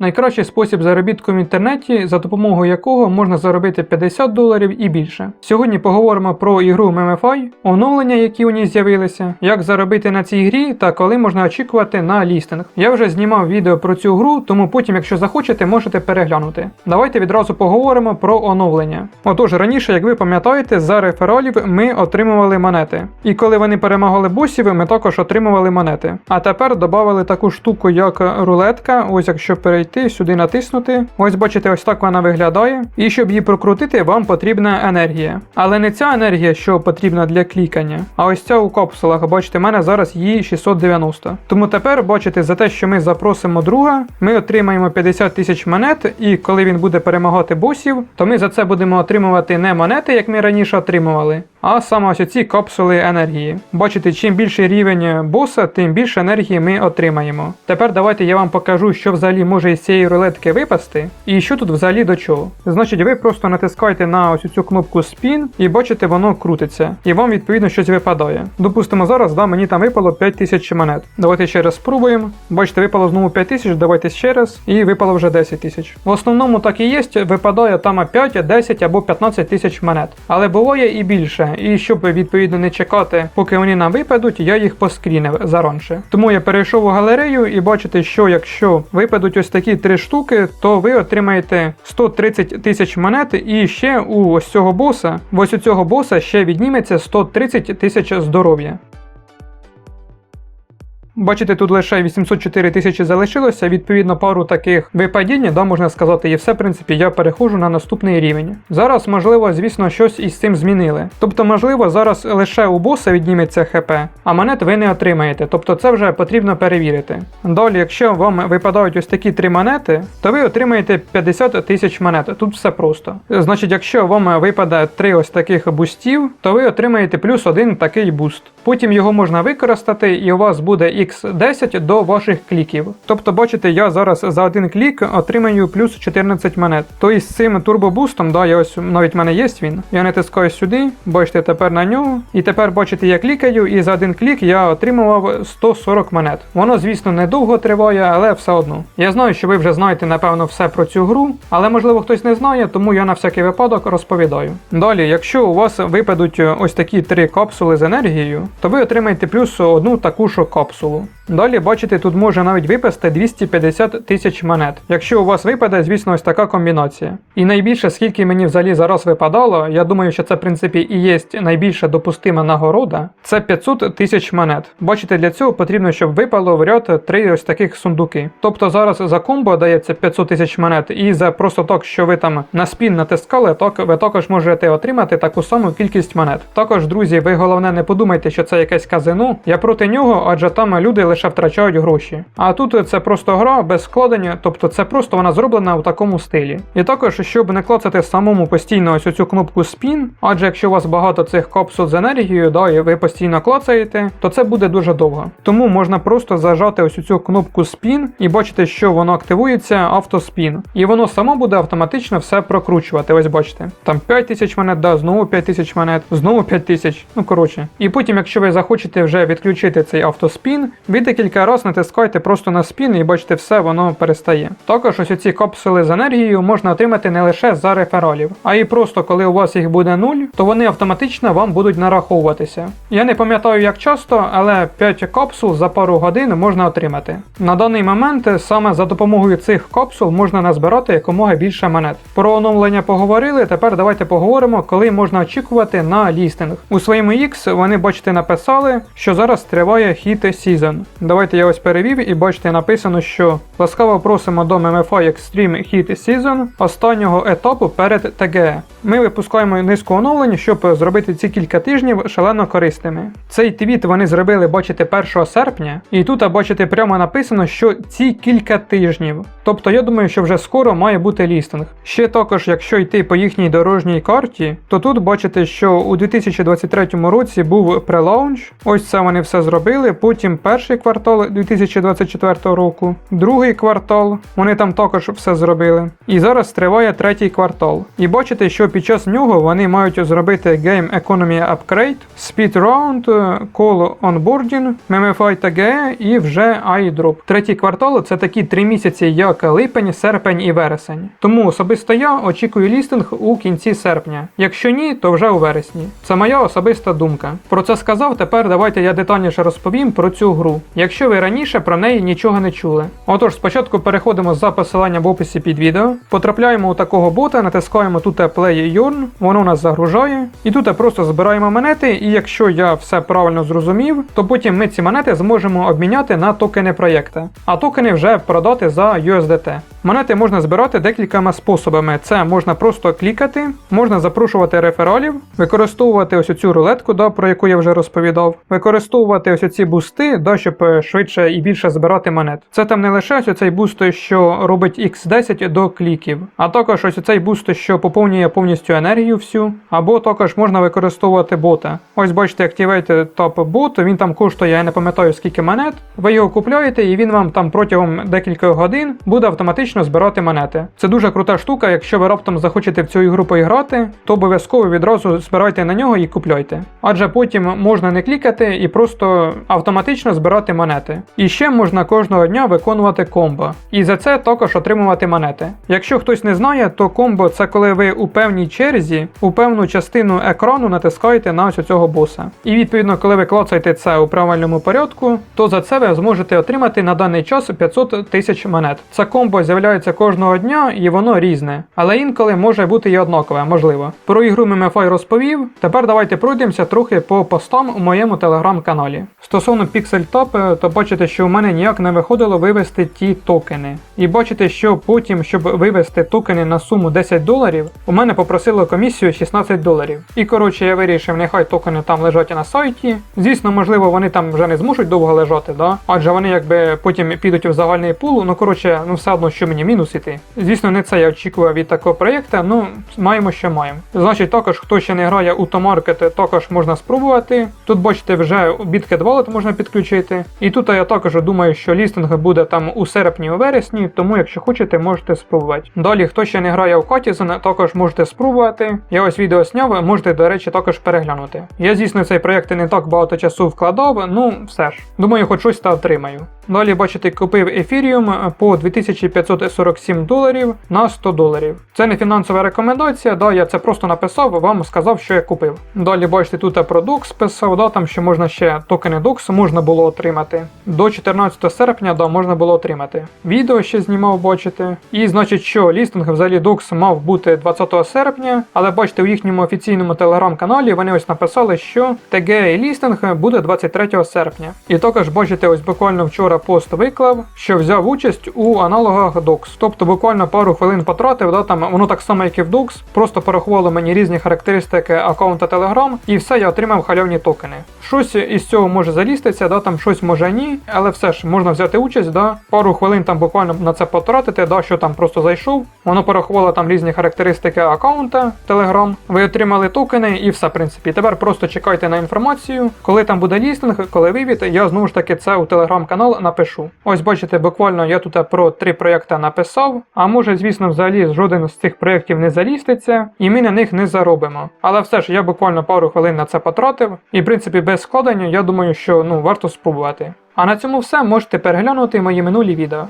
Найкращий спосіб заробітку в інтернеті, за допомогою якого можна заробити 50 доларів і більше. Сьогодні поговоримо про ігру MMFI, оновлення, які у ній з'явилися, як заробити на цій грі та коли можна очікувати на лістинг. Я вже знімав відео про цю гру, тому потім, якщо захочете, можете переглянути. Давайте відразу поговоримо про оновлення. Отож, раніше, як ви пам'ятаєте, за рефералів ми отримували монети. І коли вони перемагали босів, ми також отримували монети. А тепер додали таку штуку, як рулетка. Ось якщо перейти сюди натиснути. Ось бачите, ось так вона виглядає. І щоб її прокрутити, вам потрібна енергія. Але не ця енергія, що потрібна для клікання, а ось ця у капсулах. Бачите, в мене зараз її 690. Тому тепер, бачите, за те, що ми запросимо друга, ми отримаємо 50 тисяч монет, і коли він буде перемагати босів, то ми за це будемо отримувати не монети, як ми раніше отримували, а саме ось ці капсули енергії. Бачите, чим більший рівень боса, тим більше енергії ми отримаємо. Тепер давайте я вам покажу, що взагалі може із цієї рулетки випасти, і що тут взагалі до чого. Значить, ви просто натискаєте на ось цю кнопку Spin і бачите, воно крутиться, і вам відповідно щось випадає. Допустимо, зараз да, мені там випало 5000 монет. Давайте ще раз спробуємо. Бачите, випало знову 5000, давайте ще раз, і випало вже 10 тисяч. В основному так і є, випадає там 5, 10 або 15 тисяч монет. Але буває і більше. І щоб відповідно не чекати, поки вони нам випадуть, я їх поскрінив заранше. Тому я перейшов у галерею і бачите, що якщо випадуть ось такі три штуки, то ви отримаєте 130 тисяч монет, і ще у ось цього боса, ось у цього боса ще відніметься 130 тисяч здоров'я. Бачите, тут лише 804 тисячі залишилося, відповідно, пару таких випадінь, да, можна сказати, і все, в принципі, я переходжу на наступний рівень. Зараз, можливо, звісно, щось із цим змінили. Тобто, можливо, зараз лише у боса відніметься ХП, а монет ви не отримаєте. Тобто це вже потрібно перевірити. Далі, якщо вам випадають ось такі три монети, то ви отримаєте 50 тисяч монет. Тут все просто. Значить, якщо вам випаде три ось таких бустів, то ви отримаєте плюс один такий буст. Потім його можна використати, і у вас буде X10 до ваших кліків. Тобто, бачите, я зараз за один клік отримаю плюс 14 монет. Тобто з цим турбобустом, да, я ось навіть в мене є він. Я натискаю сюди, бачите, тепер на нього. І тепер бачите, я клікаю, і за один клік я отримував 140 монет. Воно, звісно, недовго триває, але все одно. Я знаю, що ви вже знаєте, напевно, все про цю гру, але можливо хтось не знає, тому я на всякий випадок розповідаю. Далі, якщо у вас випадуть ось такі три капсули з енергією, то ви отримаєте плюс одну таку ж капсулу. Senhor Далі, бачите, тут може навіть випасти 250 тисяч монет. Якщо у вас випаде, звісно, ось така комбінація. І найбільше, скільки мені взагалі зараз випадало, я думаю, що це в принципі і є найбільша допустима нагорода, це 500 тисяч монет. Бачите, для цього потрібно, щоб випало в ряд три ось таких сундуки. Тобто зараз за комбо дається 500 тисяч монет, і за просто так, що ви там на спін натискали, так ви також можете отримати таку саму кількість монет. Також, друзі, ви головне не подумайте, що це якесь казино. Я проти нього, адже там люди лише втрачають гроші. А тут це просто гра без складення, тобто це просто вона зроблена у такому стилі. І також, щоб не клацати самому постійно ось цю кнопку Spin, адже якщо у вас багато цих капсул з енергією, да, і ви постійно клацаєте, то це буде дуже довго. Тому можна просто зажати ось цю кнопку Spin і бачите, що воно активується автоспін. І воно само буде автоматично все прокручувати. Ось бачите. Там 5000 монет, да, знову 5000 монет, знову 5000. Ну коротше. І потім, якщо ви захочете вже відключити цей автоспін, ви декілька разів натискайте просто на спін і бачите, все воно перестає. Також ось ці капсули з енергією можна отримати не лише за рефералів, а і просто коли у вас їх буде 0, то вони автоматично вам будуть нараховуватися. Я не пам'ятаю як часто, але 5 капсул за пару годин можна отримати. На даний момент саме за допомогою цих капсул можна назбирати якомога більше монет. Про оновлення поговорили. Тепер давайте поговоримо, коли можна очікувати на лістинг. У своєму X вони, бачите, написали, що зараз триває хіт сезон. Давайте я ось перевів і бачите, написано, що ласкаво просимо до MMFI Extreme Hit Season останнього етапу перед TGE. Ми випускаємо низку оновлень, щоб зробити ці кілька тижнів шалено корисними. Цей твіт вони зробили, бачите, 1 серпня, і тут, бачите, прямо написано, що ці кілька тижнів. Тобто я думаю, що вже скоро має бути лістинг. Ще також, якщо йти по їхній дорожній карті, то тут бачите, що у 2023 році був прелаунч. Ось це вони все зробили. Потім перший квартал. Квартал 2024 року, другий квартал, вони там також все зробили. І зараз триває третій квартал. І бачите, що під час нього вони мають зробити Game Economy Upgrade, Speed Round, Call Onboarding, MMFI TGE і вже iDrop. Третій квартал це такі три місяці, як липень, серпень і вересень. Тому особисто я очікую лістинг у кінці серпня. Якщо ні, то вже у вересні. Це моя особиста думка. Про це сказав. Тепер давайте я детальніше розповім про цю гру, якщо ви раніше про неї нічого не чули. Отож, спочатку переходимо за посиланням в описі під відео, потрапляємо у такого бота, натискаємо тут Play Yarn, воно нас загружає, і тут просто збираємо монети, і якщо я все правильно зрозумів, то потім ми ці монети зможемо обміняти на токени проєкта, а токени вже продати за USDT. Монети можна збирати декількома способами. Це можна просто клікати, можна запрошувати рефералів, використовувати ось цю рулетку, да, про яку я вже розповідав, використовувати ось ці бусти, да, щоб е, швидше і більше збирати монет. Це там не лише ось цей буст, що робить X10 до кліків, а також ось цей буст, що поповнює повністю енергію всю, або також можна використовувати бота. Ось бачите, Activate Top Bot, він там коштує, я не пам'ятаю скільки монет. Ви його купляєте, і він вам там протягом декількох годин буде автоматично збирати монети. Це дуже крута штука. Якщо ви раптом захочете в цю ігру поіграти, то обов'язково відразу збирайте на нього і купляйте. Адже потім можна не клікати і просто автоматично збирати монети. І ще можна кожного дня виконувати комбо. І за це також отримувати монети. Якщо хтось не знає, то комбо це коли ви у певній черзі, у певну частину екрану натискаєте на ось цього боса. І відповідно, коли ви клацаєте це у правильному порядку, то за це ви зможете отримати на даний час 500 тисяч монет. Це комбо з'являється кожного дня і воно різне, але інколи може бути і однакове, можливо. Про ігру MMFI розповів. Тепер давайте пройдемося трохи по постам у моєму телеграм-каналі. Стосовно Pixel Top, то бачите, що у мене ніяк не виходило вивести ті токени. І бачите, що потім, щоб вивести токени на суму 10 доларів, у мене попросило комісію 16 доларів. І коротше, я вирішив, нехай токени там лежать на сайті. Звісно, можливо, вони там вже не зможуть довго лежати, да? адже вони якби потім підуть в загальний пул. Ну коротше, ну все одно, що мені мінус іти. Звісно, не це я очікував від такого проєкту, ну маємо, що маємо. Значить, також хто ще не грає у Томаркет, також можна спробувати. Тут бачите, вже BitKet Wallet можна підключити. І тут я також думаю, що лістинг буде там у серпні, у вересні, тому якщо хочете, можете спробувати. Далі, хто ще не грає у Котізен, також можете спробувати. Я ось відео зняв, можете, до речі, також переглянути. Я, звісно, цей проєкт не так багато часу вкладав, ну все ж. Думаю, хоч щось та отримаю. Далі, бачите, купив ефіріум по 2547 доларів на 100 доларів. Це не фінансова рекомендація, да, я це просто написав, вам сказав, що я купив. Далі бачите, тут про DOX писав, да, там що можна ще токени DOX можна було отримати. До 14 серпня да, можна було отримати. Відео ще знімав, бачите. І значить, що лістинг взагалі DOX мав бути 20 серпня, але бачите, у їхньому офіційному телеграм-каналі вони ось написали, що TGA лістинг буде 23 серпня. І також бачите, ось буквально вчора пост виклав, що взяв участь у аналогах DOX. Тобто буквально пару хвилин потратив, да, там воно так само, як і в DOX, просто порахувало мені різні характеристики аккаунта Telegram, і все, я отримав халявні токени. Щось із цього може заліститися, да, там щось може ні, але все ж можна взяти участь, да, пару хвилин там буквально на це потратити, да, що там просто зайшов. Воно порахувало там різні характеристики аккаунта Telegram. Ви отримали токени і все, в принципі. Тепер просто чекайте на інформацію. Коли там буде лістинг, коли вивід, я знову ж таки це у телеграм-канал напишу. Ось бачите, буквально я тут про три проєкти написав. А може, звісно, взагалі жоден з цих проєктів не заліститься, і ми на них не заробимо. Але все ж я буквально пару хвилин на це потратив, і в принципі без складення я думаю, що ну варто спробувати. А на цьому все можете переглянути мої минулі відео.